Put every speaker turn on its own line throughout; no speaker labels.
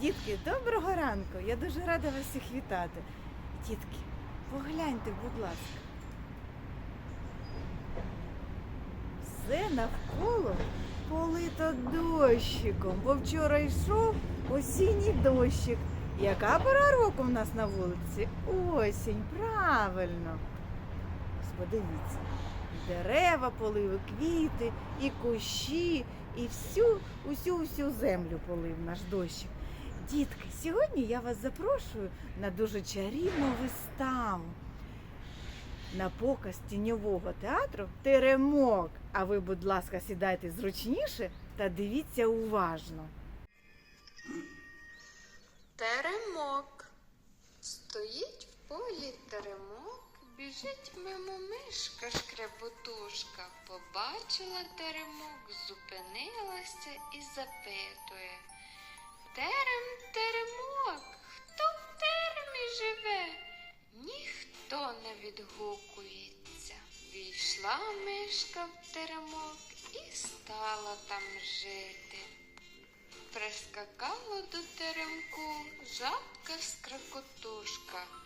Дітки, доброго ранку! Я дуже рада вас всіх вітати. Дітки, погляньте, будь ласка. Все навколо полито дощиком, бо вчора йшов осінній дощик. Яка пора року в нас на вулиці? Осінь, правильно. Подивіться, дерева полили, квіти, і кущі, і всю, усю, усю землю полив наш дощик. Дітки, сьогодні я вас запрошую на дуже чарівну виставу. На показ тіньового театру Теремок. А ви, будь ласка, сідайте зручніше та дивіться уважно.
Теремок. Стоїть в полі теремок, біжить мимо мишка шкребутушка. Побачила теремок, зупинилася і запитує. Терем, теремок, хто в теремі живе? Ніхто не відгукується. Війшла мишка в теремок і стала там жити. Прискакала до теремку жабка скракотушка.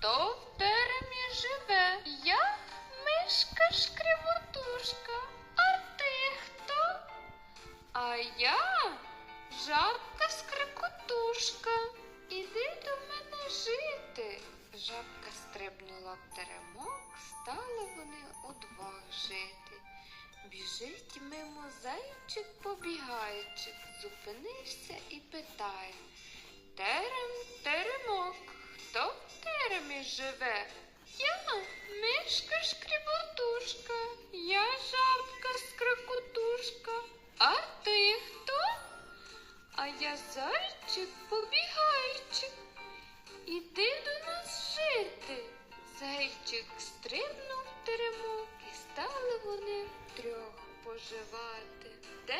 Хто в теремі живе? Я мишка шкривотушка. А ти хто? А я жабка скрикотушка. Іди до мене жити. Жабка стрибнула в теремок, стали вони удвох жити. Біжить мимо зайчик побігайчик, зупинився і питає. Терем, теремок, хто в теремі живе? Я мишка шкріботушка, я жабка скрикотушка. А ти хто? А я зайчик побігайчик. Іди до нас жити. Зайчик стрибнув в і стали вони втрьох поживати. Де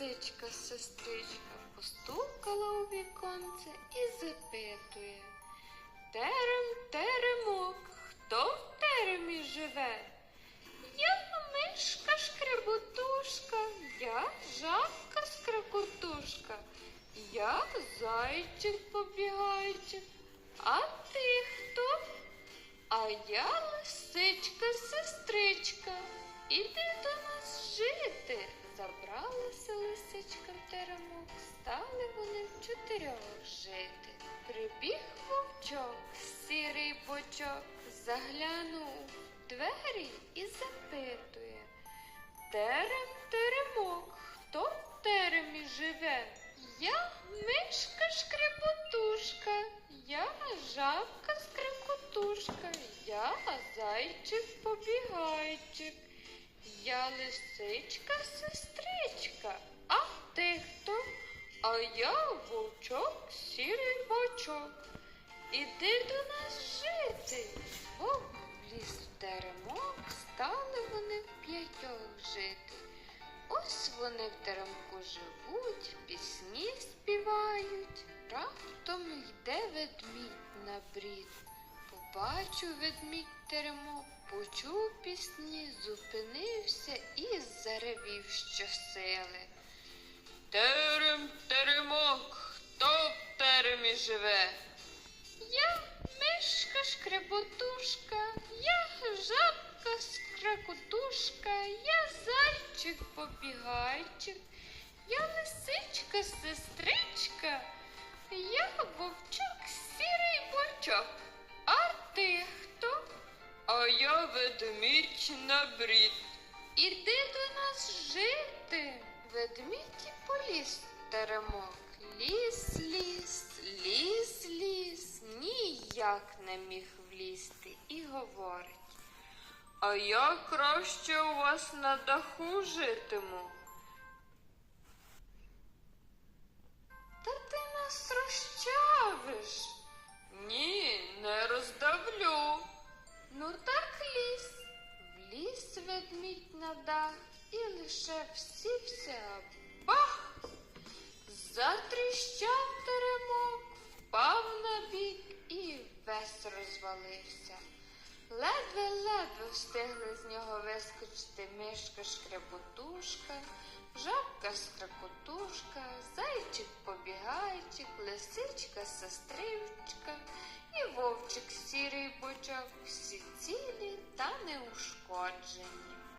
лисичка сестричка постукала у віконце і запитує. Терем, теремок, хто в теремі живе? Я мишка шкребутушка, я жабка скрекотушка, я зайчик побігайчик. А ти хто? А я лисичка сестричка. Іди до нас жити. Забралася лисичка в теремок, стали вони в чотирьох жити. Прибіг вовчок, сірий бочок, заглянув в двері і запитує. Терем, теремок, хто в теремі живе? Я мишка шкрепотушка, я жабка скрекотушка, я зайчик побігайчик, я лисичка сестричка. А ти хто? А я вовчок, сірий бочок. Іди до нас жити. Вліз в теремок, стали вони в п'ятьох жити. Ось вони в теремку живуть, пісні співають. Раптом йде ведмідь на брід. Побачив ведмідь теремок, почув пісні, зупинився і заревів щосили. Терем, теремок, хто в теремі живе? Я мишка шкреботушка, я жабка скрекотушка, я зайчик побігайчик, я лисичка сестричка, я вовчок сірий бочок. А ти хто? А я ведмідь на брід. Іди до нас жити. Ведмідь в теремок. Ліс, ліс, ліс, ліс, ніяк не міг влізти і говорить. А я краще у вас на даху житиму. Та ти нас розчавиш. Ні, не роздавлю. Ну так ліз. Вліз ведмідь на дах і лише всівся бах. Затріщав теремок, впав на бік і весь розвалився. Ледве-ледве встигли з нього вискочити мишка шкряботушка, жабка скрекотушка, зайчик побігайчик, лисичка сестричка і вовчик сірий бочок, всі цілі та неушкоджені.